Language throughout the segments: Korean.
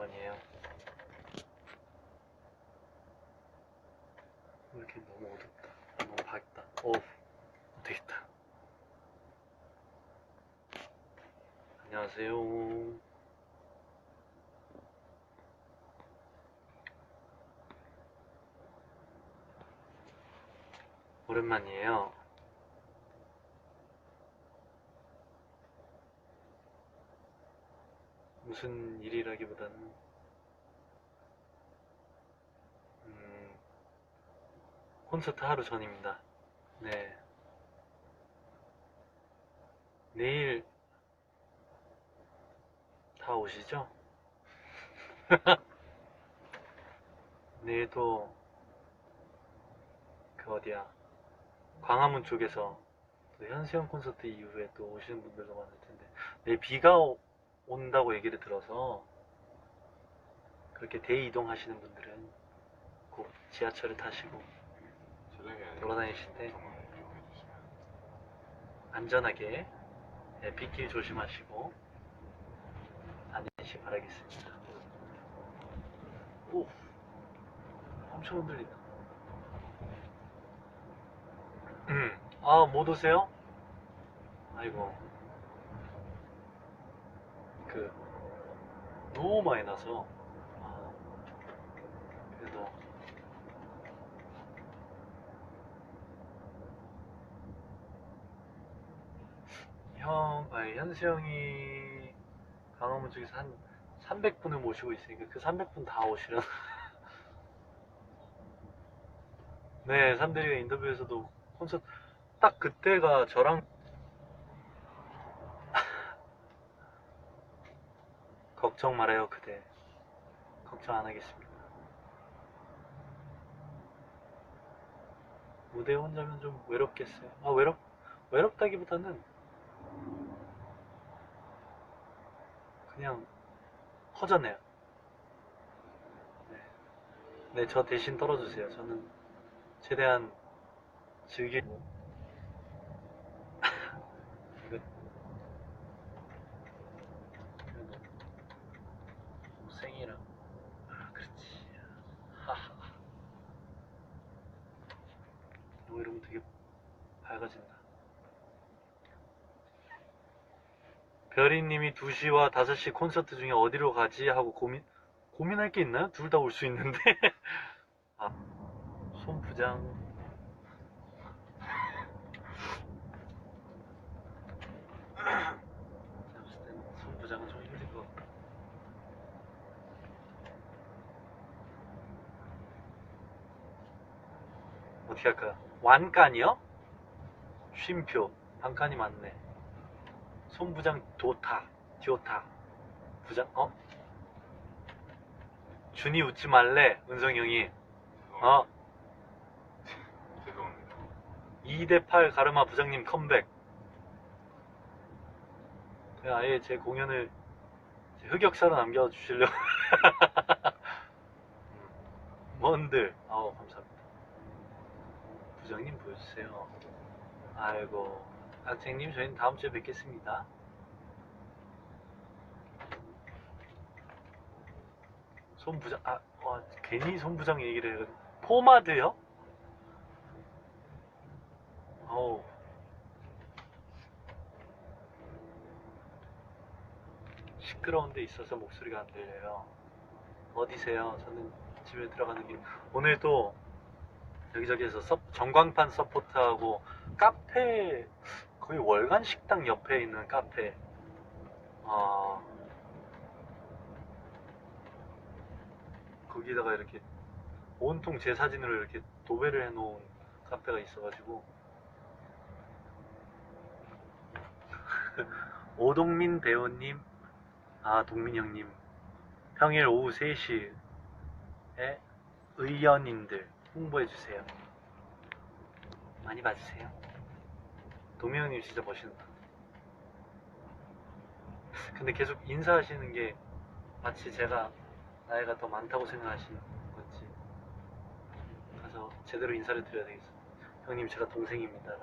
오랜만이에요. 왜 이렇게 너무 어둡다. 아, 너무 밝다. 어, 되겠다. 안녕하세요. 오랜만이에요. 무슨 일이라기보다는 음, 콘서트 하루 전입니다. 네. 내일 다 오시죠? 내일도 그 어디야 광화문 쪽에서 또 현수형 콘서트 이후에 또 오시는 분들도 많을 텐데 내일 비가 오- 온다고 얘기를 들어서 그렇게 대이동하시는 분들은 꼭 지하철을 타시고 돌아다니실 때 안전하게 네, 빗길 조심하시고 다니시 바라겠습니다. 오, 엄청 흔들린다. 음, 아, 못 오세요? 아이고. 그, 너무 많이 나서, 아, 그래도, 형, 아니, 현수 형이 강화문 쪽에서 한 300분을 모시고 있으니까 그 300분 다 오시는. 네, 삼대리가 인터뷰에서도 콘서트, 딱 그때가 저랑 걱정 말아요, 그대. 걱정 안 하겠습니다. 무대 혼자면 좀 외롭겠어요. 아, 외롭, 외롭다기보다는 그냥 허전해요. 네. 네, 저 대신 떨어주세요. 저는 최대한 즐기고. 이거 그래도 생이랑 아 그렇지 하하 너 이러면 되게 밝아진다 별이님이 2시와 5시 콘서트 중에 어디로 가지 하고 고민 고민할 게 있나요? 둘 다 올 수 있는데 아 손부장 손부장은 좀 힘들 것 어떻게 할까요? 완간이요? 쉼표 반칸이 맞네 손부장 도타 디오타. 부장 어? 준이 웃지 말래 은성이 형이. 어? 죄송합니다. 2대8 가르마 부장님 컴백. 그냥 아예 제 공연을 제 흑역사로 남겨주시려고. 뭔들. 아우 감사합니다. 부장님 보여주세요. 아이고 학생님 저희는 다음 주에 뵙겠습니다. 손부장 아 와, 괜히 손부장 얘기를 해 포마드요? 어우. 시끄러운 데 있어서 목소리가 안 들려요. 어디세요? 저는 집에 들어가는 길. 오늘도 여기저기에서 서- 전광판 서포트하고 카페 거의 월간 식당 옆에 있는 카페. 아 거기다가 이렇게 온통 제 사진으로 이렇게 도배를 해놓은 카페가 있어가지고. 오동민 배우님 아 동민 형님. 평일 오후 3시에 의연인들 홍보해주세요. 많이 봐주세요 동민 형님 진짜 멋있다. 근데 계속 인사하시는 게 마치 제가 나이가 더 많다고 생각하시는 건지. 가서 제대로 인사를 드려야 되겠어. 형님 제가 동생입니다.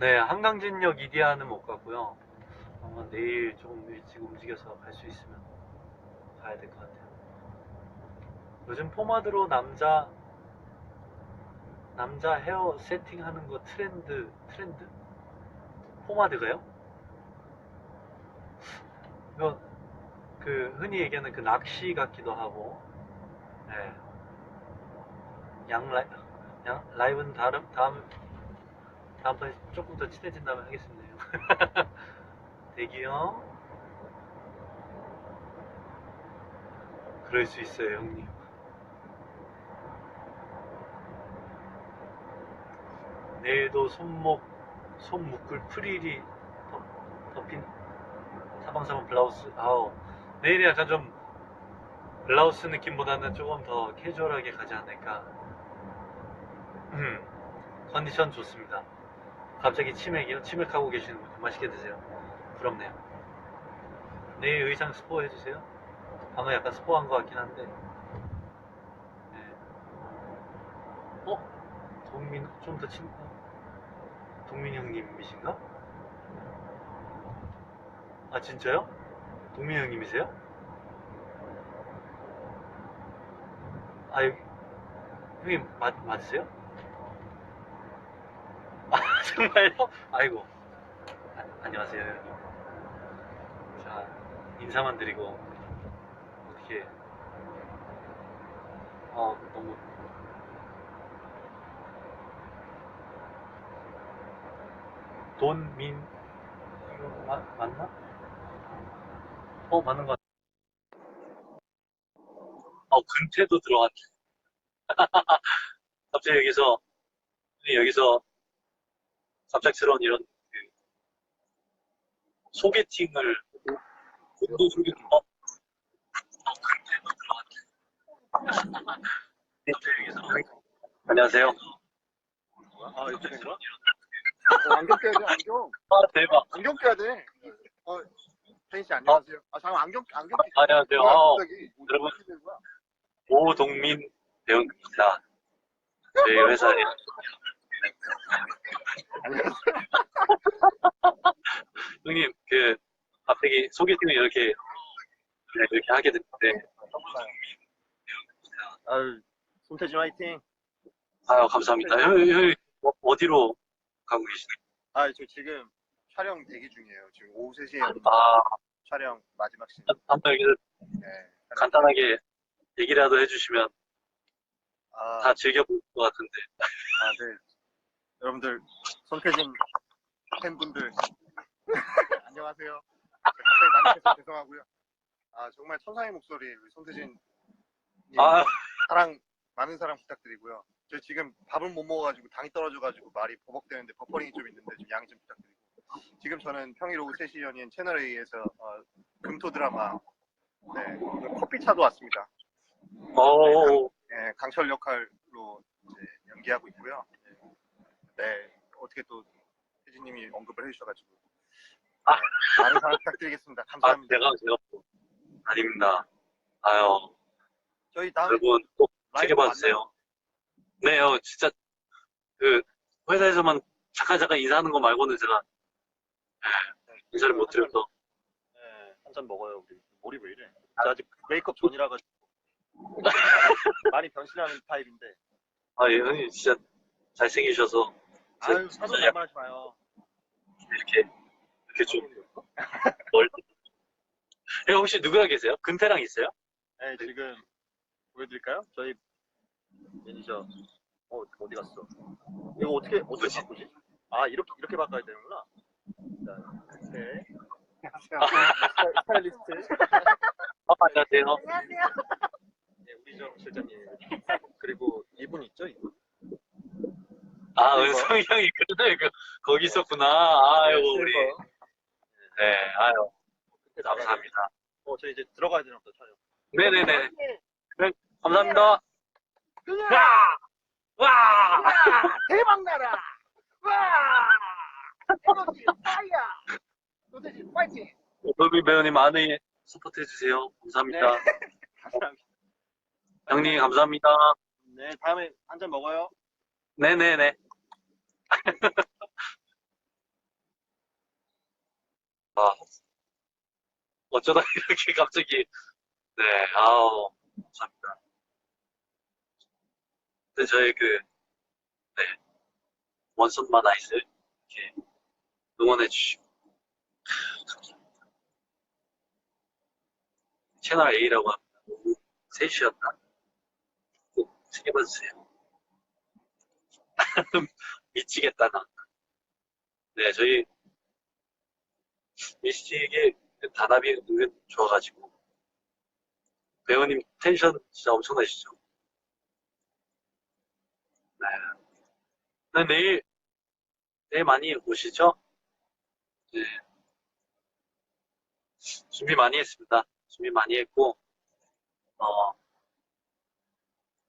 네 한강진역 이디야는 못 가고요. 어, 아마 내일 조금 일찍 움직여서 갈 수 있으면 가야 될 것 같아요. 요즘 포마드로 남자 남자 헤어 세팅하는 거 트렌드 트렌드? 포마드가요? 이거 그 흔히 얘기하는 그 낚시 같기도 하고, 예. 양 라이 양 라이브는 다음 다음 다음번에 조금 더 친해진다면 하겠습니다. 대기요. 그럴 수 있어요, 형님. 내일도 손목, 손 묶을 프릴이 덮, 덮인 사방사방 블라우스. 아우, 내일이 약간 좀 블라우스 느낌보다는 조금 더 캐주얼하게 가지 않을까. 음, 컨디션 좋습니다. 갑자기 치맥이요? 치맥하고 계시는군요. 맛있게 드세요. 부럽네요. 내일 의상 스포 해주세요. 방금 약간 스포한 것 같긴 한데. 네. 어? 동민, 좀 더 친, 어? 동민 형님이신가? 아, 진짜요? 동민 형님이세요? 아, 여기, 형님, 맞, 맞으세요? 아, 정말요? 아이고. 아, 안녕하세요, 형님. 자, 인사만 드리고, 어떻게, 아, 너무. 돈민, 마, 맞나? 어, 맞는 것 같아. 어, 근태도 들어갔네. 갑자기 여기서, 여기서 갑작스러운 이런 그 소개팅을 공도 소개팅 어? 어 근데도 들어갔네 여기서 안녕하세요 아, 거야? 어, 안경 껴야 돼, 안경. 아 대박 안경 껴야 돼. 어, 혜인 씨, 안녕하세요. 아, 잠깐 안경, 안경 끼 안녕하세요 뭐야, 어, 갑자기. 여러분. 어떻게 된 거야? 오동민 배우입니다 저희 회사에 안녕하세요. 형님 그 갑자기 소개팅을 이렇게 네, 이렇게 하게 됐는데 아유, 손태진 화이팅. 아유 감사합니다 형, 형 어, 어디로 가고 계시나요? 아, 저 지금 촬영 대기 중이에요. 지금 오후 3시에 아 촬영 마지막 씬. 한번 여기서 네. 간단하게 얘기라도 해주시면 아, 다 즐겨볼 것 같은데. 아, 네. 여러분들, 손태진 팬분들. 안녕하세요. 갑자기 남께서 죄송하고요. 아, 정말 천상의 목소리, 우리 손태진. 님. 아, 사랑 많은 사랑 부탁드리고요. 저 지금 밥을 못 먹어가지고 당이 떨어져가지고 말이 버벅대는데 버퍼링이 좀 있는데 좀 양해 좀 부탁드리고 지금 저는 평일 오후 3시 연인 채널 A에서 어, 금토 드라마 네 오늘 커피 차도 왔습니다. 어, 네, 강 철 역할로 이제 연기하고 있고요. 네, 네, 어떻게 또 혜진님이 언급을 해주셔가지고 아. 네, 많은 사랑 부탁드리겠습니다. 아, 감사합니다. 제가, 제가, 또 아닙니다. 아유, 저희 다음에 여러분 꼭 라이브 챙겨봐 주세요. 네, 요 진짜, 그, 회사에서만 잠깐 잠깐 인사하는 거 말고는 제가, 네, 인사를 못 드려서. 네, 한잔 먹어요, 우리. 몰입 왜 이래? 저 아직 메이크업 전이라 가지고 많이 변신하는 타입인데. 아, 예, 형님 진짜 잘생기셔서. 제- 아유, 사돈 진짜 말만하지 마요. 이렇게, 이렇게 좀, 멀. 예, 혹시 누구랑 계세요? 근태랑 있어요? 네, 지금 보여드릴까요? 저희 매니저 어 어디 갔어? 이거 어떻게 어떻게? 바꾸지? 아 이렇게 이렇게 바꿔야 되는구나. 자, 네. 안녕하세요. 스타일리스트. 아, 안녕하세요. 네, 우리 저 실장님 그리고 이분 있죠 이분. 아. 은성이 형이 그래, 그, 거기 있었구나. 아유, 우리. 실버. 네, 아유, 그때 나가서- 감사합니다. 어, 저 이제 들어가야 되나 보다 촬영. 네네네. 네, 감사합니다. 와! 와! 대박 나라! 와! 에너지 파이어! 도대체 파이팅! 노비 배우님 많이 서포트 해주세요. 감사합니다. 감사합니다. 형님, 감사합니다. 네, 다음에 한 잔 먹어요. 네네네. 아, 어쩌다 이렇게 갑자기, 네, 아우, 감사합니다. 근데 저희 그, 네, 원선만 아이스, 이렇게 응원해주시고, 감사합니다. 채널 A라고 합니다. 오후 3시였나? 꼭 챙겨봐주세요. 미치겠다, 나. 네, 저희, 미스틱의 단합이 은근 좋아가지고, 배우님 텐션 진짜 엄청나시죠? 네. 네, 내일, 내일 많이 오시죠? 네. 준비 많이 했습니다. 준비 많이 했고, 어,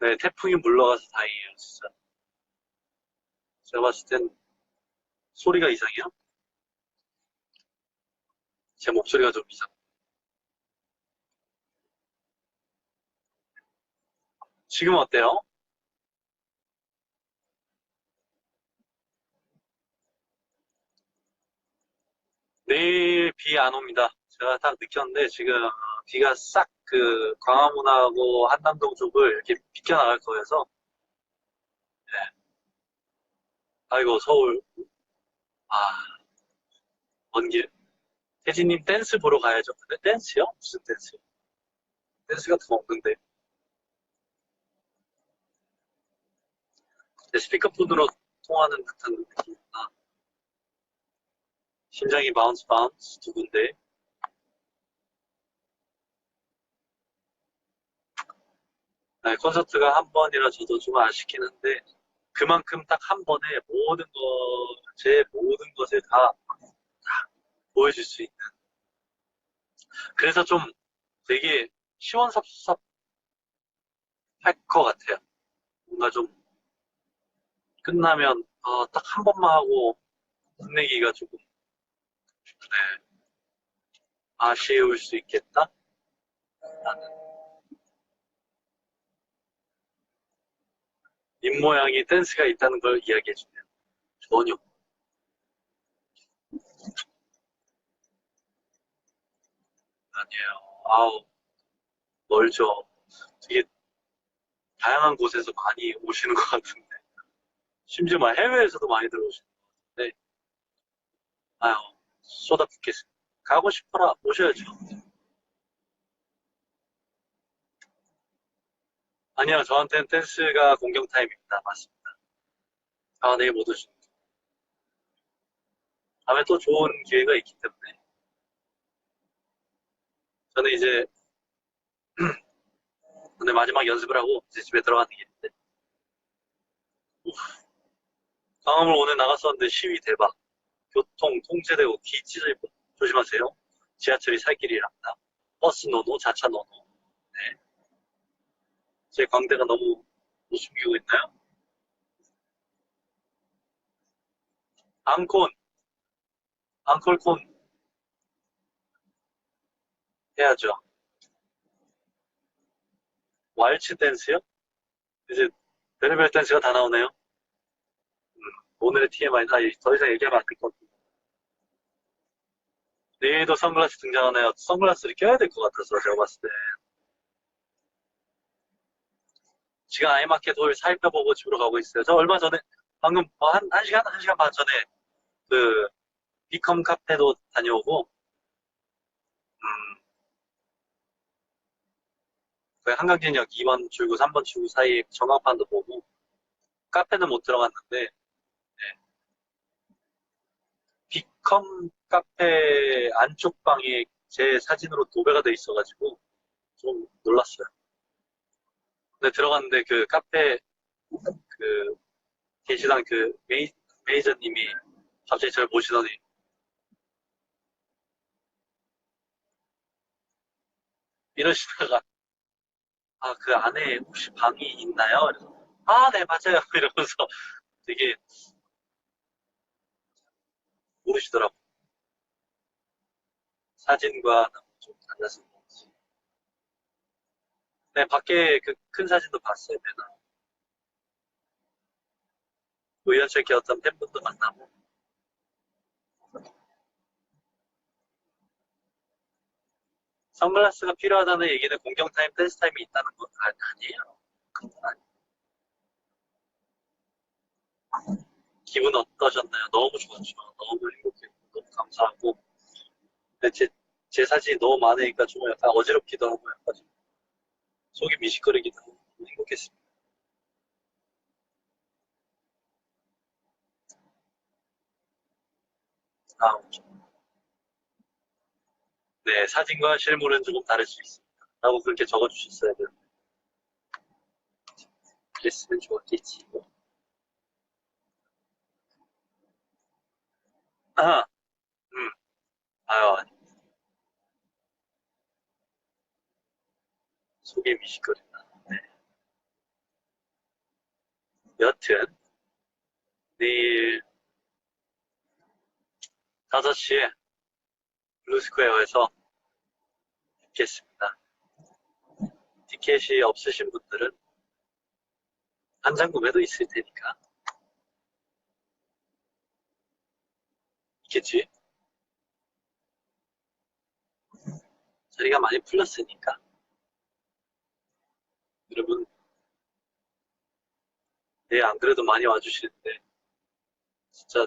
네, 태풍이 물러가서 다행이에요, 진짜. 제가 봤을 땐 소리가 이상해요? 제 목소리가 좀 이상. 지금 어때요? 내일 비 안 옵니다. 제가 딱 느꼈는데 지금 어, 비가 싹 그 광화문하고 한남동 쪽을 이렇게 비껴나갈 거여서 네. 아이고 서울 아 먼 길. 태진님 댄스 보러 가야죠. 근데 댄스요? 무슨 댄스요? 댄스 같은 거 없는데. 내 스피커폰으로 통하는 듯한 느낌이구나. 심장이 바운스 바운스 두 군데. 네, 콘서트가 한 번이라 저도 좀 아쉽긴 한데, 그만큼 딱 한 번에 모든 것, 제 모든 것을 다, 다 보여줄 수 있는. 그래서 좀 되게 시원섭섭 할것 같아요. 뭔가 좀 끝나면 어, 딱 한 번만 하고 끝내기가 조금 네, 아쉬울 수 있겠다. 나는 입모양이 댄스가 있다는 걸 이야기해 주네요. 전혀. 아니에요. 아우 멀죠. 되게 다양한 곳에서 많이 오시는 것 같은데. 심지어 막 해외에서도 많이 들어오시는 것 같은데. 아유, 쏟아붓겠습니다. 가고 싶어라, 오셔야죠. 아니요, 저한테는 댄스가 공경 타임입니다. 맞습니다. 아, 내일 못 오시는. 다음에 또 좋은 기회가 있기 때문에. 저는 이제, 오늘 마지막 연습을 하고 이제 집에 들어가는 길인데. 강화물 오늘 나갔었는데 시위 대박. 교통 통제되고 기 찢어질 뻔. 조심하세요. 지하철이 살길이랍니다. 버스 노노, 자차 노노. 네. 제 광대가 너무 못 숨기고 있나요? 앙콘. 앙콜콘. 해야죠. 왈츠 댄스요? 이제 베르벨 댄스가 다 나오네요. 음, 오늘의 TMI, 아, 더 이상 얘기하면 안 될 것 같아요. 내일도 선글라스 등장하네요. 선글라스를 껴야 될 것 같아서 제가 봤을 때. 지금 아이마켓 홀 살펴보고 집으로 가고 있어요. 저 얼마 전에, 방금 뭐 한, 한 시간, 한 시간 반 전에 그 비컴 카페도 다녀오고, 음, 그 한강진역 2번 출구, 3번 출구 사이에 전광판도 보고, 카페는 못 들어갔는데, 네. 비컴 카페 안쪽 방에 제 사진으로 도배가 돼 있어가지고, 좀 놀랐어요. 근데 들어갔는데 그 카페, 그, 계시던 그 메이, 매니저님이 갑자기 저를 보시더니, 이러시다가, 아, 그 안에 혹시 방이 있나요? 그래서, 아, 네, 맞아요. 이러면서 되게 모르시더라고. 사진과 너무 좀 달라서 그런지. 네, 밖에 그 큰 사진도 봤어요, 배너. 우연찮게 어떤 팬분도 만나고. 선글라스가 필요하다는 얘기는 공경 타임, 댄스 타임이 있다는 건 아, 아니에요. 그건 아니에요. 기분 어떠셨나요? 너무 좋았죠. 너무 행복했고, 너무 감사하고. 제, 제 사진이 너무 많으니까 좀 약간 어지럽기도 하고, 약간 좀 속이 미식거리기도 하고, 행복했습니다. 아, 네, 사진과 실물은 조금 다를 수 있습니다. 라고 그렇게 적어주셨어야 되는데. 그랬으면 좋았겠지. 뭐. 아, 음, 아유. 속이 미식거린다. 네. 여튼, 내일 5시에 블루스퀘어에서 뵙겠습니다. 티켓이 없으신 분들은 한장 구매도 있을 테니까. 있겠지? 자리가 많이 풀렸으니까. 여러분, 네, 안 그래도 많이 와주시는데, 진짜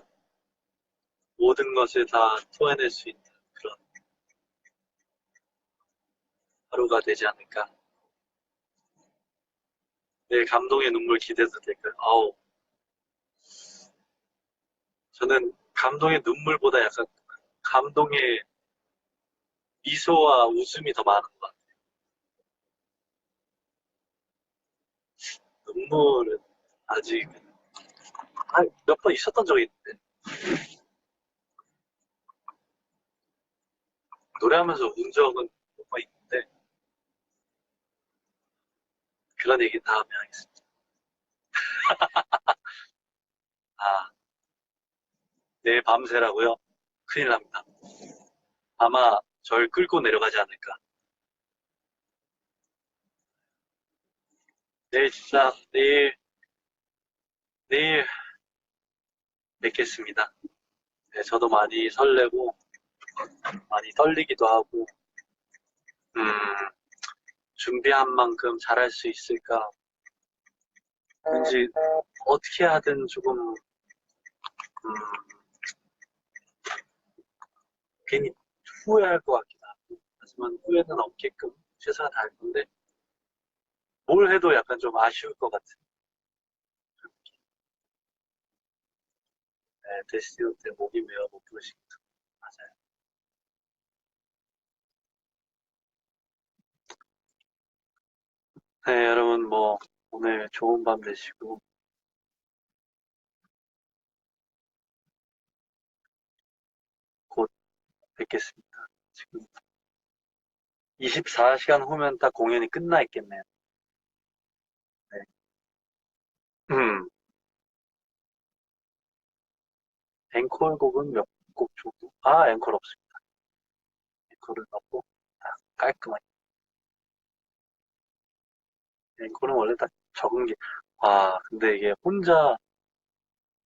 모든 것을 다 토해낼 수 있는 그런 하루가 되지 않을까. 내 감동의 눈물 기대도 될까요? 아우. 저는 감동의 눈물보다 약간 감동의 미소와 웃음이 더 많은 것 같아요. 눈물은 아직 몇 번 있었던 적이 있는데. 노래하면서 운 적은 몇 번 있는데, 그런 얘기 다음에 하겠습니다. 아, 내일 밤새라고요? 큰일 납니다. 아마 절 끌고 내려가지 않을까. 내일 진짜, 내일, 내일 뵙겠습니다. 네, 저도 많이 설레고, 많이 떨리기도 하고, 음, 준비한 만큼 잘할 수 있을까? 왠지 어떻게 하든 조금, 음, 괜히 후회할 것 같기도 하고, 하지만 후회는 없게끔 최선을 다할 건데, 뭘 해도 약간 좀 아쉬울 것 같은. 그런 느낌. 네, 데스티노 때 목이 메어 못 부르시겠다. 맞아요. 네, 여러분, 뭐, 오늘 좋은 밤 되시고, 뵙겠습니다. 지금 24시간 후면 딱 공연이 끝나 있겠네요. 네. 음, 앵콜 곡은 몇 곡 정도? 아, 앵콜 없습니다. 앵콜은 없고, 딱 깔끔하게. 앵콜은 원래 딱 적은 게, 아, 근데 이게 혼자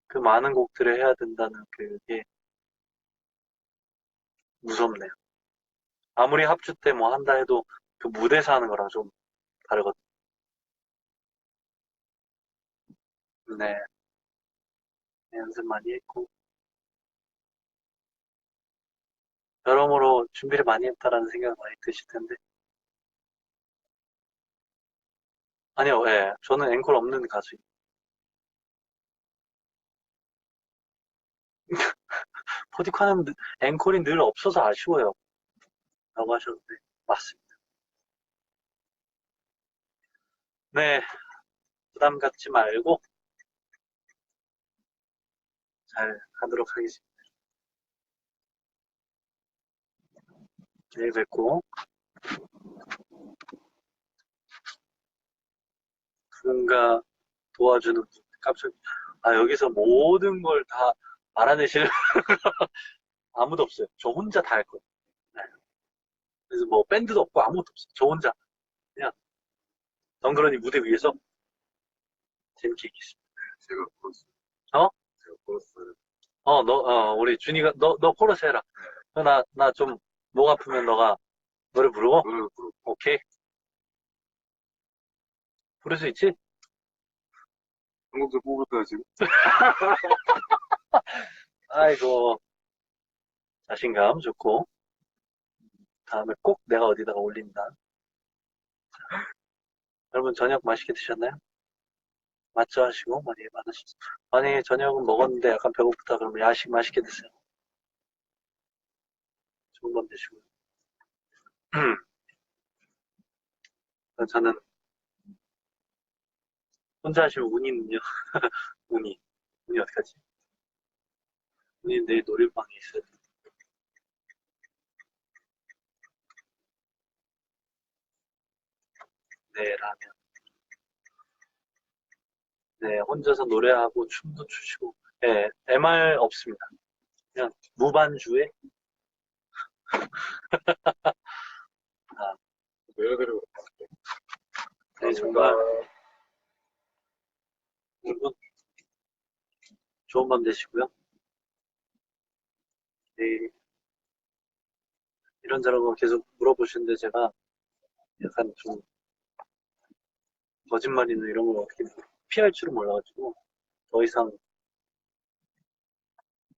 그 많은 곡들을 해야 된다는 그게 무섭네요. 아무리 합주 때 뭐 한다 해도 그 무대에서 하는 거랑 좀 다르거든요. 네. 연습 많이 했고, 여러모로 준비를 많이 했다라는 생각 많이 드실 텐데. 아니요, 예. 저는 앵콜 없는 가수입니다. 포디카는 앵콜이 늘 없어서 아쉬워요. 라고 하셨는데, 맞습니다. 네. 부담 갖지 말고, 잘 하도록 하겠습니다. 내일 뵙고, 누군가 도와주는 분, 깜짝, 아, 여기서 모든 걸다 알아내실 아무도 없어요. 저 혼자 다 할 거예요. 네. 그래서 뭐 밴드도 없고 아무것도 없어요. 저 혼자 그냥 덩그러니 무대 위에서 재밌게 있겠습니다. 제가 코러스. 어? 제가 코러스. 어, 너, 어, 우리 준이가 너, 너 코러스 해라. 나, 나 좀 목 아프면 너가 노래 부르고? 노래 부르고. 오케이. 부를 수 있지? 한국도 뽑을 거야, 지금. 아이고. 자신감 좋고. 다음에 꼭 내가 어디다가 올린다. 자, 여러분, 저녁 맛있게 드셨나요? 맛죠 하시고, 많이 많으시죠. 만약에 저녁은 먹었는데 약간 배고프다 그러면 야식 맛있게 드세요. 좋은 밤 되시고요. 저는 혼자 하시면 운이는요. 운이. 운이 어떡하지? 운이 내일 노래방에 있어요. 네, 라면. 네, 혼자서 노래하고 춤도 추시고. 네, MR 없습니다. 그냥 무반주에 내려드리고. 네, 정말 여러분 좋은 밤 되시고요. 네, 이런저런 거 계속 물어보시는데 제가 약간 좀 거짓말이나 이런 걸 어떻게 피할 줄은 몰라가지고 더 이상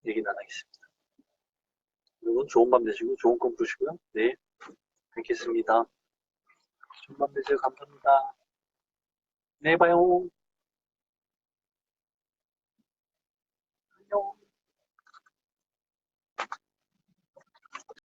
얘기는 안 하겠습니다. 여러분 좋은 밤 되시고 좋은 꿈 꾸시고요. 내일 뵙겠습니다. 좋은 밤 되세요. 감사합니다. 내일 봐요.